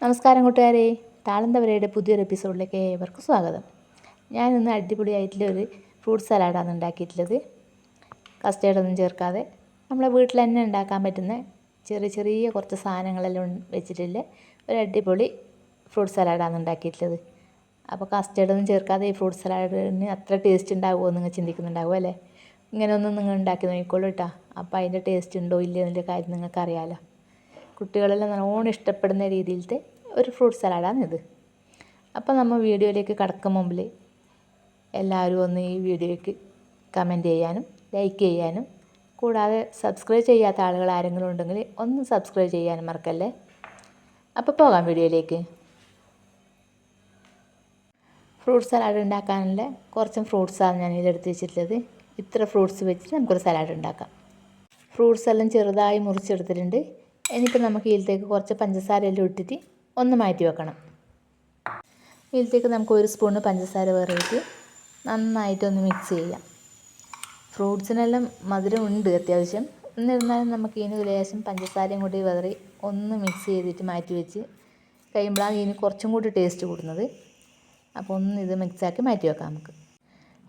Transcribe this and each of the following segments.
നമസ്കാരം കൂട്ടുകാരെ. താളന്തവരയുടെ പുതിയൊരു എപ്പിസോഡിലേക്ക് ഏവർക്കും സ്വാഗതം. ഞാൻ ഇന്ന് അടിപൊളിയായിട്ടുള്ള ഒരു ഫ്രൂട്ട് സലാഡാണ് ഉണ്ടാക്കിയിട്ടുള്ളത്. കസ്റ്റേർഡൊന്നും ചേർക്കാതെ നമ്മളെ വീട്ടിൽ തന്നെ ഉണ്ടാക്കാൻ പറ്റുന്ന ചെറിയ ചെറിയ കുറച്ച് സാധനങ്ങളെല്ലാം വെച്ചിട്ടുള്ള ഒരു അടിപൊളി ഫ്രൂട്ട് സലാഡാണ് ഉണ്ടാക്കിയിട്ടുള്ളത്. അപ്പോൾ കസ്റ്റേർഡൊന്നും ചേർക്കാതെ ഈ ഫ്രൂട്ട് സലാഡിന് അത്ര ടേസ്റ്റ് ഉണ്ടാകുമോ നിങ്ങൾ ചിന്തിക്കുന്നുണ്ടാകുമോ അല്ലേ? ഇങ്ങനെയൊന്നും നിങ്ങൾ ഉണ്ടാക്കി നോക്കിക്കോളൂ കേട്ടോ. അപ്പോൾ അതിന്റെ ടേസ്റ്റ് ഉണ്ടോ ഇല്ലയോ എന്നുള്ള കാര്യം നിങ്ങൾക്ക് അറിയാമല്ലോ കുട്ടികളെല്ലാം നല്ലോണം ഇഷ്ടപ്പെടുന്ന രീതിയിലത്തെ ഒരു ഫ്രൂട്ട് ഇത്. അപ്പോൾ നമ്മൾ വീഡിയോയിലേക്ക് കടക്കും മുമ്പിൽ എല്ലാവരും ഒന്ന് ഈ വീഡിയോയ്ക്ക് കമന്റ് ചെയ്യാനും ലൈക്ക് ചെയ്യാനും കൂടാതെ സബ്സ്ക്രൈബ് ചെയ്യാത്ത ആളുകൾ ആരെങ്കിലും ഉണ്ടെങ്കിൽ ഒന്ന് സബ്സ്ക്രൈബ് ചെയ്യാനും മറക്കല്ലേ? അപ്പോൾ പോകാം വീഡിയോയിലേക്ക്. ഫ്രൂട്ട് സലാഡ് ഉണ്ടാക്കാനുള്ള കുറച്ച് ഫ്രൂട്ട്സാണ് ഞാൻ ഇതിലെടുത്ത് വെച്ചിട്ടുള്ളത്. ഇത്ര ഫ്രൂട്ട്സ് വെച്ചിട്ട് നമുക്കൊരു സലാഡ് ഉണ്ടാക്കാം. ഫ്രൂട്ട്സ് എല്ലാം ചെറുതായി മുറിച്ചെടുത്തിട്ടുണ്ട്. ഇനിയിപ്പോൾ നമുക്ക് ഇതിലേക്ക് കുറച്ച് പഞ്ചസാരയെല്ലാം ഇട്ടിട്ട് ഒന്ന് മാറ്റി വെക്കണം. ഇതിലേക്ക് നമുക്ക് ഒരു സ്പൂണ് പഞ്ചസാര വേറിയിട്ട് നന്നായിട്ടൊന്ന് മിക്സ് ചെയ്യാം. ഫ്രൂട്ട്സിനെല്ലാം മധുരം ഉണ്ട് അത്യാവശ്യം. എന്നിരുന്നാലും നമുക്ക് ഇതിന് ലേശം പഞ്ചസാരയും കൂടി വേറെ ഒന്ന് മിക്സ് ചെയ്തിട്ട് മാറ്റി വെച്ച് കഴിയുമ്പോഴാണ് ഇതിന് കുറച്ചും കൂടി ടേസ്റ്റ് കൂടുന്നത്. അപ്പോൾ ഒന്ന് ഇത് മിക്സാക്കി മാറ്റി വെക്കാം നമുക്ക്.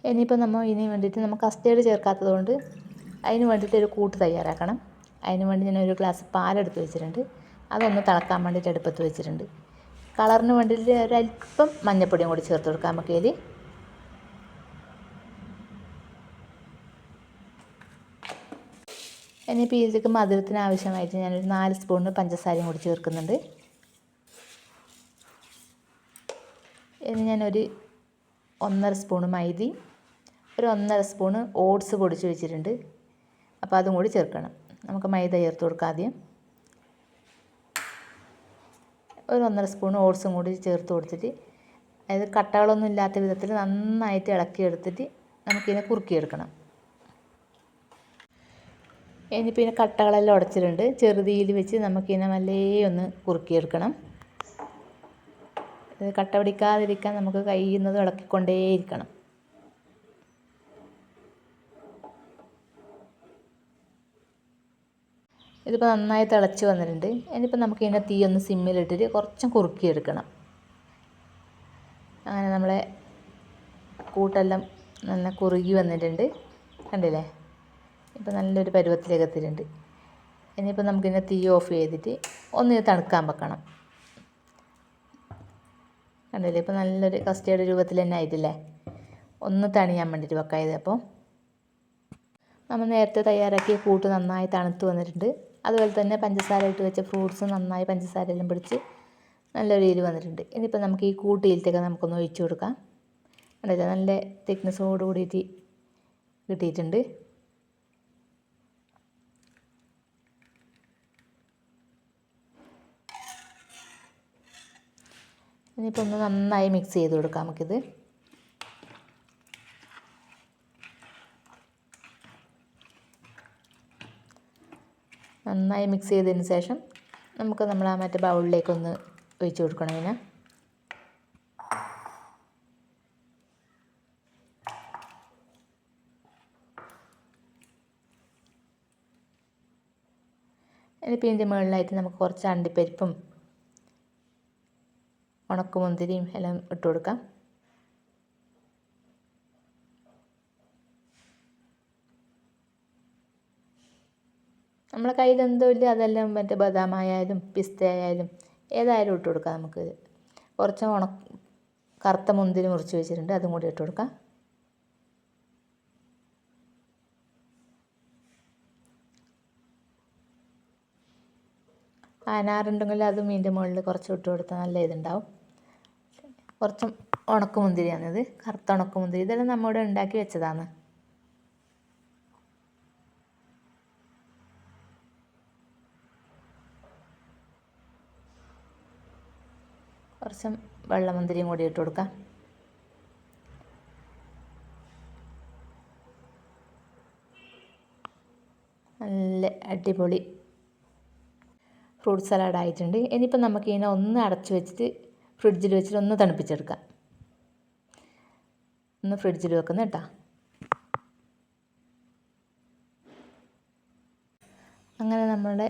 ഇനിയിപ്പോൾ നമ്മൾ ഇതിന് വേണ്ടിയിട്ട് നമുക്ക് കസ്റ്റേർഡ് ചേർക്കാത്തത് കൊണ്ട് അതിന് വേണ്ടിയിട്ട് ഒരു കൂട്ട് തയ്യാറാക്കണം. അതിന് വേണ്ടി ഞാൻ ഒരു ഗ്ലാസ് പാലെടുത്ത് വെച്ചിട്ടുണ്ട്. അതൊന്ന് തിളക്കാൻ വേണ്ടിയിട്ട് അടുപ്പത്ത് വെച്ചിട്ടുണ്ട്. കളറിന് വേണ്ടിയിട്ട് ഒരല്പം മഞ്ഞപ്പൊടിയും കൂടി ചേർത്ത് കൊടുക്കാം നമുക്ക് ഇതിൽ ഇനിയിപ്പോൾ ഇതിലേക്ക് മധുരത്തിന് ആവശ്യമായിട്ട് ഞാനൊരു നാല് സ്പൂണ് പഞ്ചസാരയും കൂടി ചേർക്കുന്നുണ്ട്. ഇനി ഞാനൊരു ഒന്നര സ്പൂണ് മൈദയും ഒരു ഒന്നര സ്പൂണ് ഓട്സ് പൊടിച്ച് വെച്ചിട്ടുണ്ട്. അപ്പോൾ അതും കൂടി ചേർക്കണം. നമുക്ക് മൈദ ചേർത്ത് കൊടുക്കാം ആദ്യം. ഒരു ഒന്നര സ്പൂൺ ഓട്സും കൂടി ചേർത്ത് കൊടുത്തിട്ട് അതായത് കട്ടകളൊന്നും ഇല്ലാത്ത വിധത്തിൽ നന്നായിട്ട് ഇളക്കിയെടുത്തിട്ട് നമുക്കിതിനെ കുറുക്കിയെടുക്കണം. ഇനി പിന്നെ കട്ടകളെല്ലാം ഉടച്ചിട്ടുണ്ട്. ചെറുതീയിൽ വെച്ച് നമുക്കിതിനെ മല്ലേ ഒന്ന് കുറുക്കിയെടുക്കണം. കട്ട പിടിക്കാതിരിക്കാൻ നമുക്ക് കഴിയുന്നത് ഇളക്കിക്കൊണ്ടേയിരിക്കണം. ഇതിപ്പോൾ നന്നായി തിളച്ച് വന്നിട്ടുണ്ട്. ഇനിയിപ്പോൾ നമുക്ക് ഇതിന്റെ തീ ഒന്ന് സിമ്മിലിട്ടിട്ട് കുറച്ചും കുറുക്കിയെടുക്കണം. അങ്ങനെ നമ്മളെ കൂട്ടെല്ലാം നല്ല കുറുകി വന്നിട്ടുണ്ട്. കണ്ടില്ലേ? ഇപ്പോൾ നല്ലൊരു പരുവത്തിലേക്ക് എത്തിയിട്ടുണ്ട്. ഇനിയിപ്പോൾ നമുക്കിതിന്റെ തീ ഓഫ് ചെയ്തിട്ട് ഒന്ന് തണുക്കാൻ വെക്കണം. കണ്ടില്ലേ? ഇപ്പോൾ നല്ലൊരു കസ്റ്റേർഡ് രൂപത്തിൽ തന്നെ ആയിട്ടില്ലേ? ഒന്ന് തണിയാൻ വേണ്ടിയിട്ട് വെക്കാം ഇത് അപ്പോൾ നമ്മൾ നേരത്തെ തയ്യാറാക്കിയ കൂട്ട് നന്നായി തണുത്ത് വന്നിട്ടുണ്ട്. അതുപോലെ തന്നെ പഞ്ചസാര ഇട്ട് വെച്ച ഫ്രൂട്ട്സ് നന്നായി പഞ്ചസാര എല്ലാം പിടിച്ച് നല്ലൊരു രീതിയിൽ വന്നിട്ടുണ്ട്. ഇനിയിപ്പോൾ നമുക്ക് ഈ കൂട്ടിയിലത്തേക്ക് നമുക്കൊന്ന് ഒഴിച്ചു കൊടുക്കാം. കണ്ടില്ല? നല്ല തിക്നെസ്സോട് കൂടിയിട്ട് കിട്ടിയിട്ടുണ്ട്. ഇനിയിപ്പോൾ ഒന്ന് നന്നായി മിക്സ് ചെയ്ത് കൊടുക്കാം നമുക്കിത്. നന്നായി മിക്സ് ചെയ്തതിന് ശേഷം നമുക്ക് നമ്മൾ ആ മറ്റേ ബൗളിലേക്കൊന്ന് ഒഴിച്ചു കൊടുക്കണം ഇതിനെ ഇനിയിപ്പോൾ ഇതിന്റെ മുകളിലായിട്ട് നമുക്ക് കുറച്ച് അണ്ടിപ്പരിപ്പും ഉണക്കമുന്തിരിയും എല്ലാം ഇട്ട് കൊടുക്കാം. നമ്മളെ കയ്യിൽ എന്തോ ഇല്ല അതെല്ലാം മറ്റേ ബദാം ആയാലും പിസ്ത ആയാലും ഏതായാലും ഇട്ട് കൊടുക്കാം നമുക്ക്. കുറച്ച് ഉണ കറുത്ത മുന്തിരി മുറിച്ച് വെച്ചിട്ടുണ്ട് അതും കൂടി ഇട്ട് കൊടുക്കാം. അനാറുണ്ടെങ്കിൽ അതും ഇതിന്റെ മുകളിൽ കുറച്ച് ഇട്ട് കൊടുത്താൽ നല്ല ഇതുണ്ടാവും. കുറച്ച് ഉണക്കമുന്തിരിയാണിത് കറുത്ത ഉണക്കമുന്തിരി ഇതെല്ലാം നമ്മുടെ ഉണ്ടാക്കി വെച്ചതാണ്. കുറച്ച് വെള്ളമുന്തിരിയും കൂടി ഇട്ട് കൊടുക്കാം. നല്ല അടിപൊളി ഫ്രൂട്ട് സലാഡ് ആയിട്ടുണ്ട്. ഇനിയിപ്പോൾ നമുക്ക് ഇതിനെ ഒന്ന് അടച്ചു വെച്ചിട്ട് ഫ്രിഡ്ജിൽ വെച്ചിട്ട് ഒന്ന് തണുപ്പിച്ചെടുക്കാം. ഒന്ന് ഫ്രിഡ്ജിൽ വെക്കുന്ന കേട്ടോ. അങ്ങനെ നമ്മളുടെ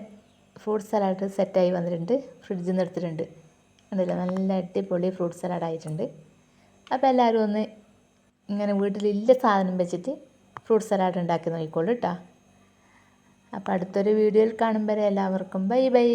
ഫ്രൂട്ട് സലാഡ് സെറ്റായി വന്നിട്ടുണ്ട്. ഫ്രിഡ്ജിൽ നിന്ന് എടുത്തിട്ടുണ്ട്. ഉണ്ടല്ലോ നല്ല അടിപൊളി ഫ്രൂട്ട് സലാഡ് ആയിട്ടുണ്ട്. അപ്പോൾ എല്ലാവരും ഒന്ന് ഇങ്ങനെ വീട്ടിലില്ല സാധനം വെച്ചിട്ട് ഫ്രൂട്ട് സലാഡ് ഉണ്ടാക്കി നോക്കിക്കോളൂ കേട്ടോ അപ്പോൾ അടുത്തൊരു വീഡിയോയിൽ കാണുമ്പോൾ എല്ലാവർക്കും. Bye bye